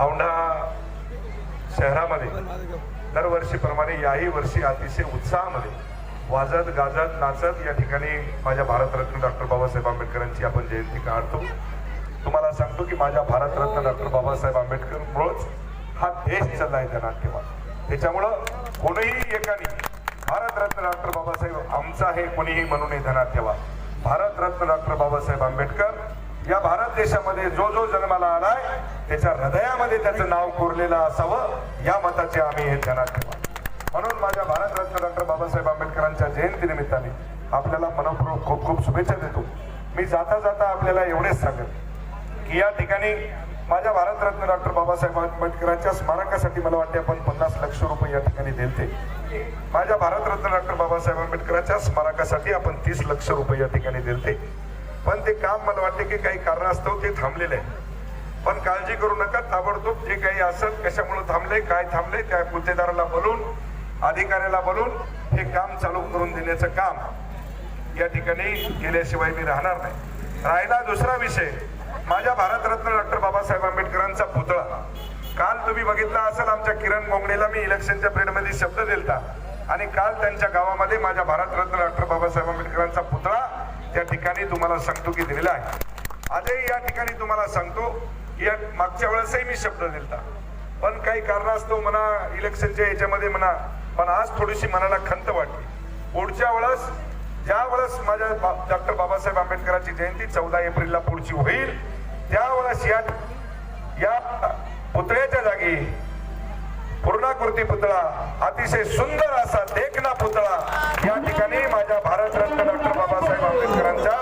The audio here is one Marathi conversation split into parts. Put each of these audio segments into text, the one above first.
औंढा शहरामध्ये दरवर्षीप्रमाणे याही वर्षी अतिशय उत्साहामध्ये वाजत गाजत नाचत या ठिकाणी माझ्या भारतरत्न डॉक्टर बाबासाहेब आंबेडकरांची आपण जयंती काढतो. तुम्हाला सांगतो की माझ्या भारतरत्न डॉक्टर बाबासाहेब आंबेडकर आंबेडकरमुळंच हा देश चाललाय त्या नाट्यवाद त्याच्यामुळं कोणीही एकाने भारतरत्न डॉक्टर बाबासाहेब आमचा आहे कोणीही म्हणू नये ध्यानात ठेवा भारतरत्न डॉक्टर बाबासाहेब आंबेडकर या भारत देशामध्ये जो जो जन्माला आलाय त्याच्या हृदयामध्ये त्याचं नाव कोरलेलं असावं या मताचे आम्ही हे ध्यानात ठेवा. म्हणून माझ्या भारतरत्न डॉक्टर बाबासाहेब आंबेडकरांच्या जयंती निमित्ताने आपल्याला मनपूर्वक खूप खूप शुभेच्छा देतो. मी जाता जाता आपल्याला एवढेच सांगेल की या ठिकाणी माझ्या भारतरत्न डॉक्टर बाबासाहेब आंबेडकरांच्या स्मारकासाठी मला वाटते आपण पन्नास लक्ष रुपये या ठिकाणी देते. माझ्या भारतरत्न डॉक्टर बाबासाहेब आंबेडकरांच्या स्मारकासाठी आपण तीस लक्ष रुपये या ठिकाणी देते. पण ते काम मला वाटते की काही कारणास्तव ते थांबलेलं आहे. पण काळजी करू नका ताबडतोब जे काही असेल कशामुळे थांबले काय थांबले त्या गुत्तेदाराला बोलून अधिकाऱ्याला बोलून हे काम चालू करून देण्याचं काम या ठिकाणी केल्याशिवाय मी राहणार नाही. राहिला दुसरा विषय. माझ्या भारतरत्न डॉक्टर बाबासाहेब आंबेडकरांचा पुतळा. काल तुम्ही बघितला असेल आमच्या किरण गोंगडेला मी इलेक्शनच्या पिरियडमध्ये शब्द दिलता. आणि काल त्यांच्या गावामध्ये माझ्या भारतरत्न डॉक्टर बाबासाहेब आंबेडकरांचा पुतळा त्या ठिकाणी तुम्हाला सांगतो की दिलेला आहे. आजही या ठिकाणी तुम्हाला सांगतो या मागच्या वेळेसही मी शब्द दिलता. पण काही कारणास्तव म्हणा इलेक्शनच्या याच्यामध्ये म्हणा पण आज थोडीशी मनाला खंत वाटली. पुढच्या वेळेस ज्या वेळेस माझ्या डॉक्टर बाबासाहेब आंबेडकरांची जयंती चौदा एप्रिलला पुढची होईल त्यावेळेस या या पुतळ्याच्या जागी पूर्णाकृती पुतळा अतिशय सुंदर असा देखना पुतळा या ठिकाणी माझ्या भारतरत्न डॉक्टर बाबासाहेब आंबेडकरांच्या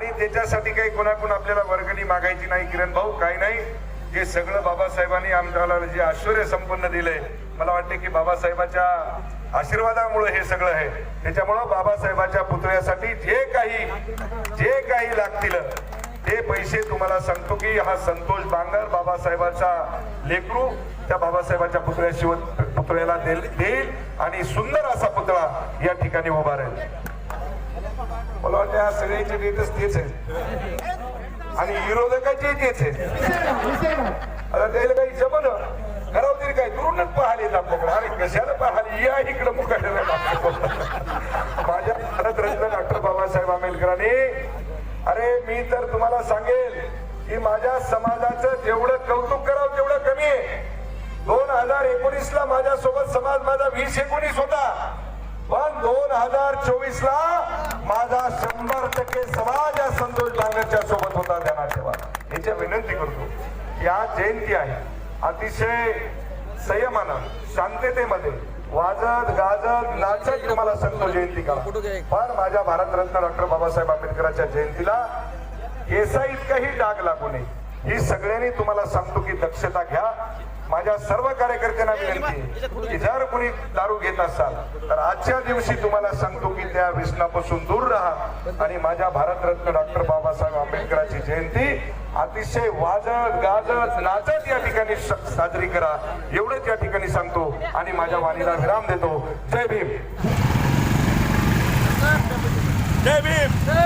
आणि त्याच्यासाठी काही कोणाकडून आपल्याला वर्गणी मागायची नाही किरण भाऊ काही नाही. जे सगळं बाबासाहेबांनी आमच्याला जे आश्चर्य संपन्न दिलंय मला वाटते की बाबासाहेबाच्या आशीर्वादामुळे हे सगळं आहे. त्याच्यामुळं बाबासाहेबाच्या पुतळ्यासाठी जे काही जे काही लागतील ते पैसे तुम्हाला सांगतो की हा संतोष बांगर बाबासाहेबाचा लेकरू त्या बाबासाहेबाच्या पुतळ्याशिवाय पुतळ्याला देईल आणि सुंदर असा पुतळा या ठिकाणी उभा राहील. मला वाटतं सगळ्यांचे तेच आहेत आणि विरोधकाचे तेच आहेत आता त्याला काही जमन करावं तरी काय दुरूनच पाहिले येत आपल्याकडे अरे कशाला पाहायला? या इकडं मुखायला माझ्या भारतरत्न डॉक्टर बाबासाहेब आंबेडकरांनी अरे मी तर तुम्हाला सांगेल की माझ्या समाजाचं जेवढं कौतुक करावं तेवढं कमी आहे. दोन हजार एकोणीस ला माझ्या सोबत समाज माझा वीस एकोणीस होता. पण दोन हजार चोवीस ला टक्के समाज या संतोष डांगरच्या सोबत होता ध्यानात ठेवा. याची विनंती करतो या जयंती आहे. अतिशय संयमानं शांततेमध्ये वाजत गाजत नाचत तुम्हाला संतोष जयंती करा. पण माझ्या भारतरत्न डॉक्टर बाबासाहेब आंबेडकरांच्या जयंतीला केसा इतकाही डाग लागू नये. ही सगळ्यांनी तुम्हाला सांगतो की दक्षता घ्या. माझ्या सर्व कार्यकर्त्यांना विनंती की जर कोणी दारू घेत असाल तर आजच्या दिवशी तुम्हाला सांगतो की त्या व्यसनापासून दूर राहा. आणि माझ्या भारतरत्न डॉक्टर बाबासाहेब आंबेडकरांची जयंती अतिशय वाजत गाजत नाचत या ठिकाणी साजरी करा. एवढंच या ठिकाणी सांगतो आणि माझ्या वाणीला विराम देतो. जय भीम. जय भीम.